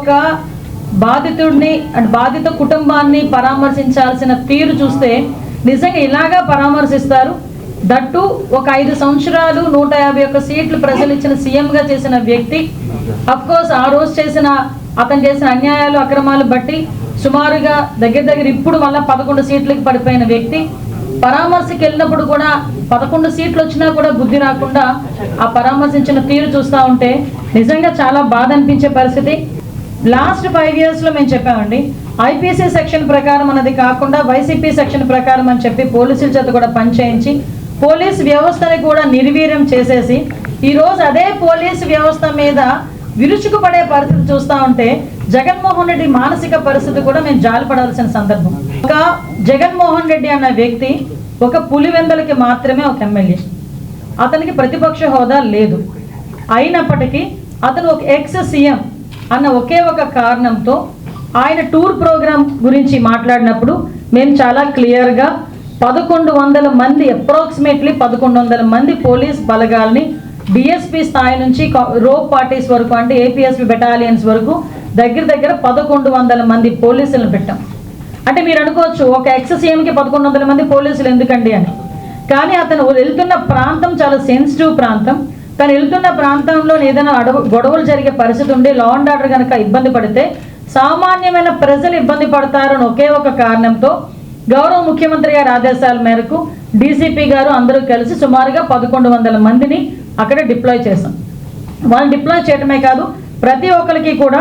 ఒక బాధితుడిని అండ్ బాధిత కుటుంబాన్ని పరామర్శించాల్సిన తీరు చూస్తే నిజంగా ఇలాగా పరామర్శిస్తారు. దట్టు ఒక ఐదు సంవత్సరాలు నూట యాభై ఒక్క సీట్లు ప్రజలు ఇచ్చిన సీఎంగా చేసిన వ్యక్తి అఫ్కోర్స్ ఆ రోజు చేసిన అతను చేసిన అన్యాయాలు అక్రమాలు బట్టి సుమారుగా దగ్గర దగ్గర ఇప్పుడు మళ్ళీ పదకొండు సీట్లకు పడిపోయిన వ్యక్తి పరామర్శకి వెళ్ళినప్పుడు కూడా పదకొండు సీట్లు వచ్చినా కూడా బుద్ధి రాకుండా ఆ పరామర్శించిన తీరు చూస్తూ ఉంటే నిజంగా చాలా బాధ అనిపించే పరిస్థితి. లాస్ట్ ఫైవ్ ఇయర్స్లో మేము చెప్పామండి ఐపీసీ సెక్షన్ ప్రకారం అన్నది కాకుండా వైసీపీ సెక్షన్ ప్రకారం అని చెప్పి పోలీసుల చేత కూడా పనిచేయించి పోలీస్ వ్యవస్థని కూడా నిర్వీర్యం చేసేసి ఈరోజు అదే పోలీస్ వ్యవస్థ మీద విరుచుకుపడే పరిస్థితి చూస్తూ ఉంటే జగన్మోహన్ రెడ్డి మానసిక పరిస్థితి కూడా మేము జాలిపడాల్సిన సందర్భం. ఒక జగన్మోహన్ రెడ్డి అన్న వ్యక్తి ఒక పులివెందలకి మాత్రమే ఒక ఎమ్మెల్యే. అతనికి ప్రతిపక్ష హోదా లేదు. అయినప్పటికీ అతను ఒక ఎక్స్ సీఎం. అన్న ఒకే ఒక కారణంతో ఆయన టూర్ ప్రోగ్రాం గురించి మాట్లాడినప్పుడు మేము చాలా క్లియర్గా పదకొండు వందల మంది అప్రాక్సిమేట్లీ పదకొండు వందల మంది పోలీస్ బలగాల్ని డిఎస్పీ స్థాయి నుంచి రోప్ పార్టీస్ వరకు అంటే ఏపీఎస్పీ బెటాలియన్స్ వరకు దగ్గర దగ్గర పదకొండు వందల మంది పోలీసులను పెట్టాం. అంటే మీరు అనుకోవచ్చు ఒక ఎక్స్ సీఎంకి పదకొండు వందల మంది పోలీసులు ఎందుకండి అని. కానీ అతను వెళ్తున్న ప్రాంతం చాలా సెన్సిటివ్ ప్రాంతం. తను వెళ్తున్న ప్రాంతంలో ఏదైనా అడవు గొడవలు జరిగే పరిస్థితి ఉండి లా అండ్ ఆర్డర్ కనుక ఇబ్బంది పడితే సామాన్యమైన ప్రజలు ఇబ్బంది పడతారని ఒకే ఒక కారణంతో గౌరవ ముఖ్యమంత్రి గారి ఆదేశాల మేరకు డీసీపీ గారు అందరూ కలిసి సుమారుగా పదకొండు వందల మందిని అక్కడ డిప్లాయ్ చేశాం. వాళ్ళు డిప్లాయ్ చేయడమే కాదు ప్రతి ఒక్కరికి కూడా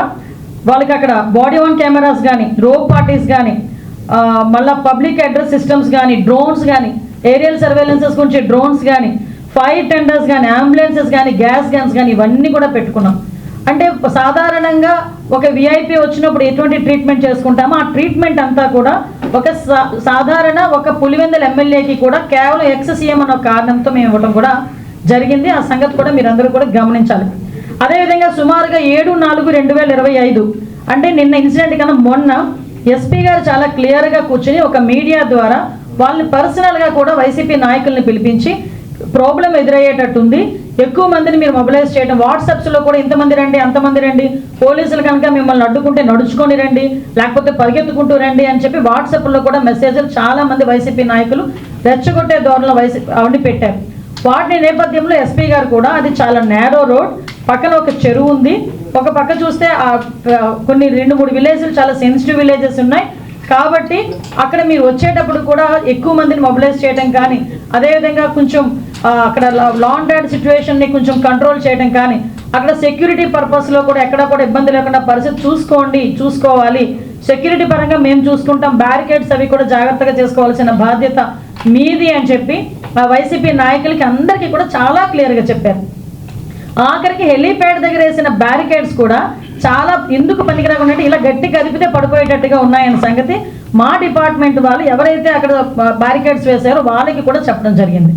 వాళ్ళకి అక్కడ బాడీ వన్ కెమెరాస్ కానీ రోప్ పార్టీస్ కానీ మళ్ళీ పబ్లిక్ అడ్రస్ సిస్టమ్స్ కానీ డ్రోన్స్ కానీ ఏరియల్ సర్వేలెన్సెస్ గురించి డ్రోన్స్ కానీ ఫైర్ టెండర్స్ కానీ అంబులెన్సెస్ కానీ గ్యాస్ గన్స్ కానీ ఇవన్నీ కూడా పెట్టుకున్నాం. అంటే సాధారణంగా ఒక విఐపి వచ్చినప్పుడు ఎటువంటి ట్రీట్మెంట్ చేసుకుంటామో ఆ ట్రీట్మెంట్ అంతా కూడా ఒక సా- సాధారణ ఒక పులివెందల ఎమ్మెల్యేకి కూడా కేవలం ఎక్స్సీఎం అన్న కారణంతో మేము ఇవ్వడం కూడా జరిగింది. ఆ సంగతి కూడా మీరందరూ కూడా గమనించాలి. అదేవిధంగా సుమారుగా ఏడు నాలుగు రెండు వేల ఇరవై ఐదు అంటే నిన్న ఇన్సిడెంట్ కన్నా మొన్న ఎస్పీ గారు చాలా క్లియర్గా కూర్చుని ఒక మీడియా ద్వారా వాళ్ళని పర్సనల్గా కూడా వైసీపీ నాయకుల్ని పిలిపించి ప్రాబ్లం ఎదురయ్యేటట్టుంది. ఎక్కువ మందిని మీరు మొబిలైజ్ చేయడం వాట్సాప్స్లో కూడా ఇంతమంది రండి అంతమంది రండి. పోలీసులు కనుక మిమ్మల్ని అడ్డుకుంటే నడుచుకొని రండి లేకపోతే పరిగెత్తుకుంటూ రండి అని చెప్పి వాట్సాప్లో కూడా మెసేజ్లు చాలా మంది వైసీపీ నాయకులు రెచ్చగొట్టే ధోరణిలో వైసీపీ అవన్నీ పెట్టారు. వాటి నేపథ్యంలో ఎస్పీ గారు కూడా అది చాలా నేరో రోడ్ పక్కన ఒక చెరువు ఉంది. ఒక పక్క చూస్తే కొన్ని రెండు మూడు విలేజ్లు చాలా సెన్సిటివ్ విలేజెస్ ఉన్నాయి. కాబట్టి అక్కడ మీరు వచ్చేటప్పుడు కూడా ఎక్కువ మందిని మొబిలైజ్ చేయడం కానీ అదేవిధంగా కొంచెం అక్కడ లా అండ్ సిచ్యువేషన్ని కొంచెం కంట్రోల్ చేయడం కానీ అక్కడ సెక్యూరిటీ పర్పస్లో కూడా ఎక్కడ కూడా ఇబ్బంది లేకుండా పరిస్థితి చూసుకోండి చూసుకోవాలి. సెక్యూరిటీ పరంగా మేము చూసుకుంటాం బ్యారికేడ్స్ అవి కూడా జాగ్రత్తగా చేసుకోవాల్సిన బాధ్యత మీది అని చెప్పి ఆ వైసీపీ నాయకులకి అందరికీ కూడా చాలా క్లియర్గా చెప్పారు. ఆఖరికి హెలీప్యాడ్ దగ్గర వేసిన బ్యారికేడ్స్ కూడా చాలా ఎందుకు పనికిరాకుండా ఇలా గట్టి కదిపితే పడిపోయేటట్టుగా ఉన్నాయన్న సంగతి మా డిపార్ట్మెంట్ వాళ్ళు ఎవరైతే అక్కడ బ్యారికేడ్స్ వేశారో వాళ్ళకి కూడా చెప్పడం జరిగింది.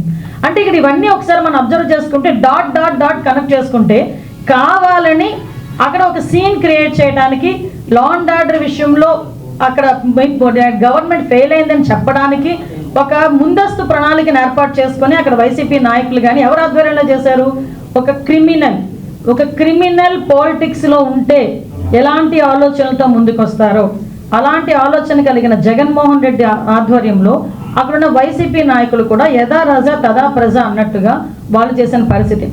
అంటే ఇక్కడ ఇవన్నీ ఒకసారి మనం అబ్జర్వ్ చేసుకుంటే డాట్ డాట్ డాట్ కనెక్ట్ చేసుకుంటే కావాలని అక్కడ ఒక సీన్ క్రియేట్ చేయడానికి లాన్ ఆర్డర్ విషయంలో అక్కడ గవర్నమెంట్ ఫెయిల్ అయిందని చెప్పడానికి ఒక ముందస్తు ప్రణాళికను ఏర్పాటు చేసుకొని అక్కడ వైసీపీ నాయకులు కానీ ఎవరు ఆధ్వర్యంలో చేశారు? ఒక క్రిమినల్ ఒక క్రిమినల్ పాలిటిక్స్లో ఉంటే ఎలాంటి ఆలోచనలతో ముందుకొస్తారో అలాంటి ఆలోచన కలిగిన జగన్మోహన్ రెడ్డి ఆధ్వర్యంలో అక్కడున్న వైసీపీ నాయకులు కూడా యథా రజ తదా ప్రజ అన్నట్టుగా వాళ్ళు చేసిన పరిస్థితి.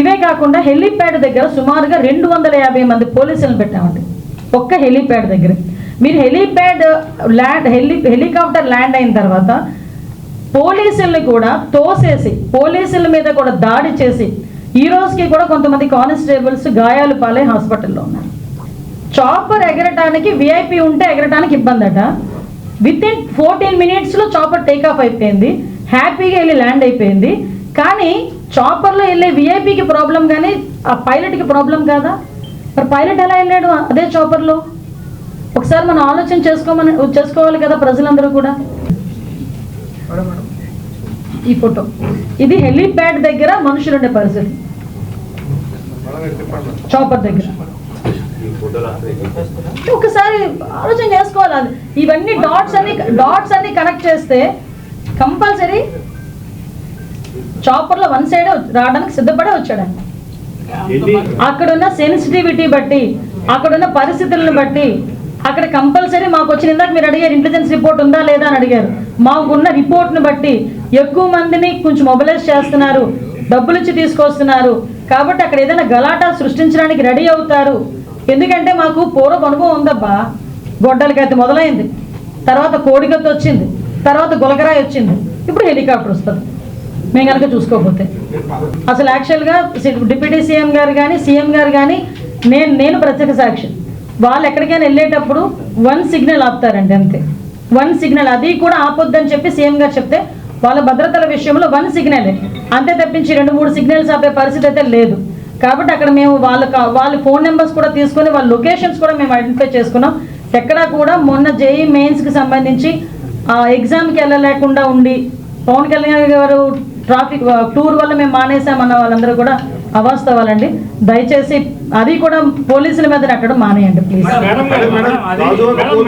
ఇవే కాకుండా హెలీప్యాడ్ దగ్గర సుమారుగా రెండు వందల యాభై మంది పోలీసులను పెట్టామండి. ఒక్క హెలీప్యాడ్ దగ్గర. మీరు helipad land heli helicopter land అయిన తర్వాత పోలీసుల్ని కూడా తోసేసి పోలీసుల మీద కూడా దాడి చేసి ఈ రోజుకి కూడా కొంతమంది కానిస్టేబుల్స్ గాయాలు పాలై హాస్పిటల్లో ఉన్నారు. చాపర్ ఎగరటానికి విఐపి ఉంటే ఎగరటానికి ఇబ్బంది అట విత్ ఇన్ ఫోర్టీన్ మినిట్స్లో చాపర్ టేక్ ఆఫ్ అయిపోయింది. హ్యాపీగా వెళ్ళి ల్యాండ్ అయిపోయింది. కానీ చాపర్లో వెళ్ళే విఐపికి ప్రాబ్లం కానీ ఆ పైలట్కి ప్రాబ్లం కాదా? మరి పైలట్ ఎలా వెళ్ళాడు అదే చాపర్లో ఒకసారి మనం ఆలోచన చేసుకోమని చేసుకోవాలి కదా ప్రజలందరూ కూడా. ఈ ఫోటో ఇది హెలీప్యాడ్ దగ్గర మనుషులు ఉండే పరిస్థితి చాపర్ దగ్గర. ఒకసారి ఆలోచన చేసుకోవాలి ఇవన్నీ డాట్స్ అన్ని డాట్స్ అన్ని కనెక్ట్ చేస్తే కంపల్సరీ చాపర్లో వన్ సైడ్ రావడానికి సిద్ధపడే వచ్చాడు ఆయన అక్కడ ఉన్న సెన్సిటివిటీ బట్టి అక్కడ ఉన్న పరిస్థితులను బట్టి అక్కడ కంపల్సరీ మాకు వచ్చిన ఇందాక మీరు అడిగారు ఇంటెలిజెన్స్ రిపోర్ట్ ఉందా లేదా అని అడిగారు. మాకున్న రిపోర్ట్ను బట్టి ఎక్కువ మందిని కొంచెం మొబిలైజ్ చేస్తున్నారు డబ్బులు ఇచ్చి తీసుకొస్తున్నారు. కాబట్టి అక్కడ ఏదైనా గలాటా సృష్టించడానికి రెడీ అవుతారు. ఎందుకంటే మాకు పూర్వపు అనుభవం ఉందబ్బా. గొడ్డలికైతే మొదలైంది. తర్వాత కోడికత్తి వచ్చింది. తర్వాత గులకరాయి వచ్చింది. ఇప్పుడు హెలికాప్టర్ వస్తుంది. మేము కనుక చూసుకోకపోతే. అసలు యాక్చువల్గా డిప్యూటీ సీఎం గారు కానీ సీఎం గారు కానీ నేను నేను ప్రత్యేక సాక్షి. వాళ్ళు ఎక్కడికైనా వెళ్ళేటప్పుడు వన్ సిగ్నల్ ఆపుతారండి అంతే. వన్ సిగ్నల్ అది కూడా ఆపొద్దని చెప్పి సీఎం గారు చెప్తే వాళ్ళ భద్రతల విషయంలో వన్ సిగ్నలే అంతే తప్పించి రెండు మూడు సిగ్నల్స్ ఆపే పరిస్థితి అయితే లేదు. కాబట్టి అక్కడ మేము వాళ్ళ కా- వాళ్ళ ఫోన్ నెంబర్స్ కూడా తీసుకొని వాళ్ళ లొకేషన్స్ కూడా మేము ఐడెంటిఫై చేసుకున్నాం. ఎక్కడా కూడా మొన్న జేఈ మెయిన్స్కి సంబంధించి ఆ ఎగ్జామ్కి వెళ్ళలేకుండా ఉండి పవన్ కళ్యాణ్ గారు ట్రాఫిక్ టూర్ వల్ల మేము మానేసామన్న వాళ్ళందరూ కూడా అవాస్తవాలండి. దయచేసి అది కూడా పోలీసుల మీద నెట్టడం మానేయండి ప్లీజ్